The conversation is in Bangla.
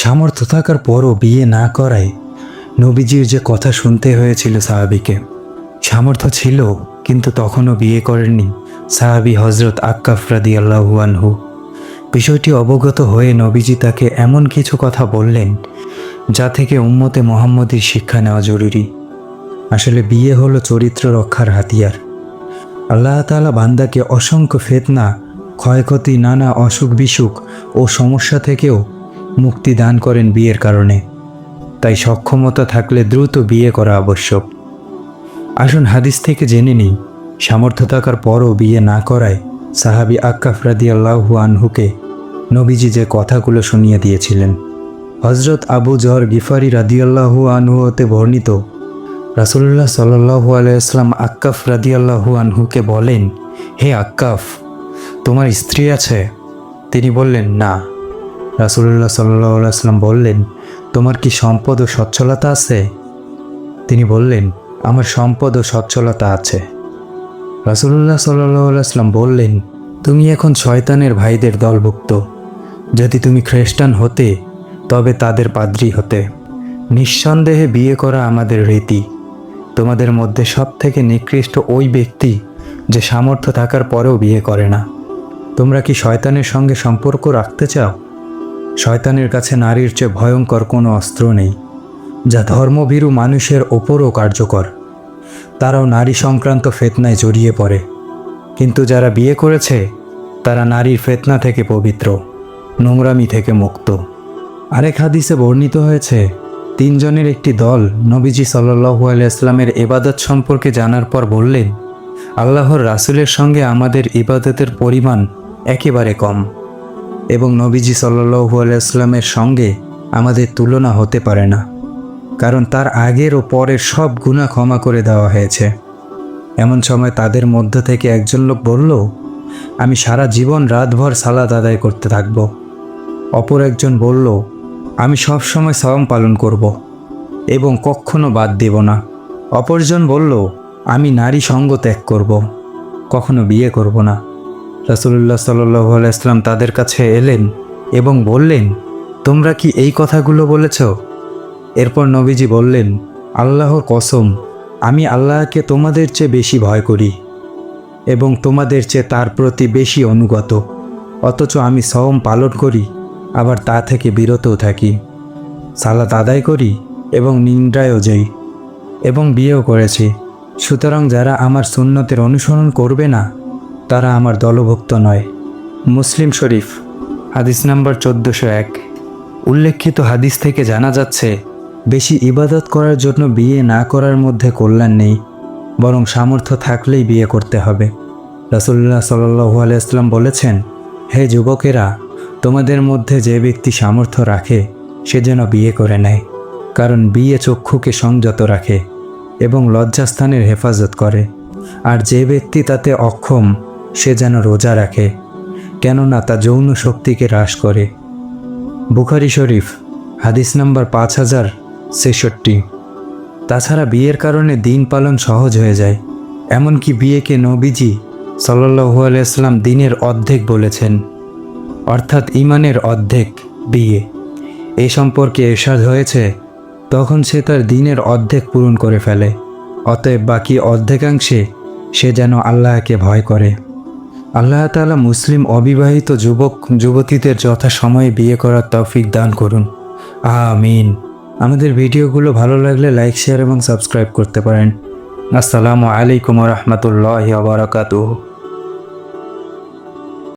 সামর্থ্য থাকার পরও বিয়ে না করায় নবীজির যে কথা শুনতে হয়েছিল সাহাবিকে। সামর্থ্য ছিল, কিন্তু তখনও বিয়ে করেননি সাহাবি হজরত আক্কাফ রাদি আল্লাহু আনহু। বিষয়টি অবগত হয়ে নবীজি তাকে এমন কিছু কথা বললেন যা থেকে উম্মতে মোহাম্মদীর শিক্ষা নেওয়া জরুরি। আসলে বিয়ে হলো চরিত্র রক্ষার হাতিয়ার। আল্লাহ তালা বান্দাকে অসংখ্য ফেতনা, ক্ষয়ক্ষতি, নানা অসুখ বিসুখ ও সমস্যা থেকেও মুক্তি দান করেন বিয়ের কারণে। তাই সক্ষমতা থাকলে দ্রুত বিয়ে করা আবশ্যক। আসুন হাদিস থেকে জেনে নিই, সামর্থ্য থাকার পরও বিয়ে না করায় সাহাবি আক্কাফ রাদি আল্লাহু আনহুকে নবীজি যে কথাগুলো শুনিয়ে দিয়েছিলেন। হজরত আবু জহর গিফারি রাদিয়াল্লাহু আনহু হতে বর্ণিত রাসুল্লাহ সাল্লাহু আলাইসলাম আক্কাফ রাদিয়াল্লাহু আনহুকে বলেন, হে আক্কাফ, তোমার স্ত্রী আছে? তিনি বললেন, না। রাসুল্লাহ সাল্লাহ আলাইসলাম বললেন, তোমার কি সম্পদ ও সচ্ছলতা আছে? তিনি বললেন, আমার সম্পদ ও সচ্ছলতা আছে। রাসুল্লাহ সাল্লাহ আলাইসলাম বললেন, তুমি এখন শয়তানের ভাইদের দলভুক্ত। যদি তুমি খ্রিস্টান হতে, তবে তাদের পাদ্রী হতে। নিঃসন্দেহে বিয়ে করা আমাদের রীতি। তোমাদের মধ্যে সব থেকে নিকৃষ্ট ওই ব্যক্তি যে সামর্থ্য থাকার পরেও বিয়ে করে না। তোমরা কি শয়তানের সঙ্গে সম্পর্ক রাখতে চাও? শয়তানের কাছে নারীর চেয়ে ভয়ঙ্কর কোনো অস্ত্র নেই, যা ধর্মভীরু মানুষের ওপরও কার্যকর। তারাও নারী সংক্রান্ত ফেতনায় জড়িয়ে পড়ে। কিন্তু যারা বিয়ে করেছে, তারা নারীর ফেতনা থেকে পবিত্র, নোংরামি থেকে মুক্ত। আরেক হাদিসে বর্ণিত হয়েছে, তিনজনের একটি দল নবীজি সাল্লু আলাইসলামের ইবাদত সম্পর্কে জানার পর বললেন, আল্লাহর রাসুলের সঙ্গে আমাদের ইবাদতের পরিমাণ একেবারে কম। এবং নবীজি সাল্লু আলাইসলামের সঙ্গে আমাদের তুলনা হতে পারে না, কারণ তার আগের ও পরের সব গুণা ক্ষমা করে দেওয়া হয়েছে। এমন সময় তাদের মধ্য থেকে একজন লোক বলল, আমি সারা জীবন রাতভর সালাদ আদায় করতে থাকব। অপর একজন বলল, আমি সব সময় সওম পালন করব এবং কখনো বাদ দেব না। অপরজন বলল, আমি নারী সঙ্গ ত্যাগ করব, কখনো বিয়ে করব না। রাসুলুল্লাহ সাল্লু আলাইসলাম তাদের কাছে এলেন এবং বললেন, তোমরা কি এই কথাগুলো বলেছ? এরপর নবীজি বললেন, আল্লাহর কসম, আমি আল্লাহকে তোমাদের চেয়ে বেশি ভয় করি এবং তোমাদের চেয়ে তার প্রতি বেশি অনুগত, অথচ আমি সওম পালন করি, আবার তা থেকে বিরতও থাকি, সালাত আদায় করি এবং নিন্দ্রায়ও যাই এবং বিয়েও করেছি। সুতরাং যারা আমার সুন্নতের অনুসরণ করবে না তারা আমার দলভুক্ত নয়। মুসলিম শরীফ, হাদিস নাম্বার চোদ্দোশো এক। উল্লেখিত হাদিস থেকে জানা যাচ্ছে, বেশি ইবাদত করার জন্য বিয়ে না করার মধ্যে কল্যাণ নেই, বরং সামর্থ্য থাকলেই বিয়ে করতে হবে। রাসুল্লাহ সাল্লু আলাইসলাম বলেছেন, হে যুবকেরা, তোমাদের মধ্যে যে ব্যক্তি সামর্থ্য রাখে, সে যেন বিয়ে করে নেয়, কারণ বিয়ে চক্ষুকে সংযত রাখে এবং লজ্জাস্থানের হেফাজত করে। আর যে ব্যক্তি তাতে অক্ষম সে যেন রোজা রাখে, কেননা তা যৌন শক্তিকে হ্রাস করে। বুখারি শরীফ, হাদিস নাম্বার পাঁচ হাজার ছেষট্টি। তাছাড়া বিয়ের কারণে দিন পালন সহজ হয়ে যায়, এমনকি বিয়েকে নবীজি সাল্লু আলাইসলাম দিনের অর্ধেক বলেছেন, অর্থাৎ ইমানের অর্ধেক বিয়ে। এ সম্পর্কে এরশাদ হয়েছে, তখন সে তার দিনের অর্ধেক পূরণ করে ফেলে, অতএব বাকি অর্ধেকাংশে সে যেন আল্লাহকে ভয় করে। আল্লাহ তালা মুসলিম অবিবাহিত যুবক, যুবতীদের যথাসময়ে বিয়ে করার তৌফিক দান করুন। আমিন। আমাদের ভিডিওগুলো ভালো লাগলে লাইক, শেয়ার এবং সাবস্ক্রাইব করতে পারেন। আসসালামু আলাইকুম রহমতুল্লাহ বারাকাতুহ।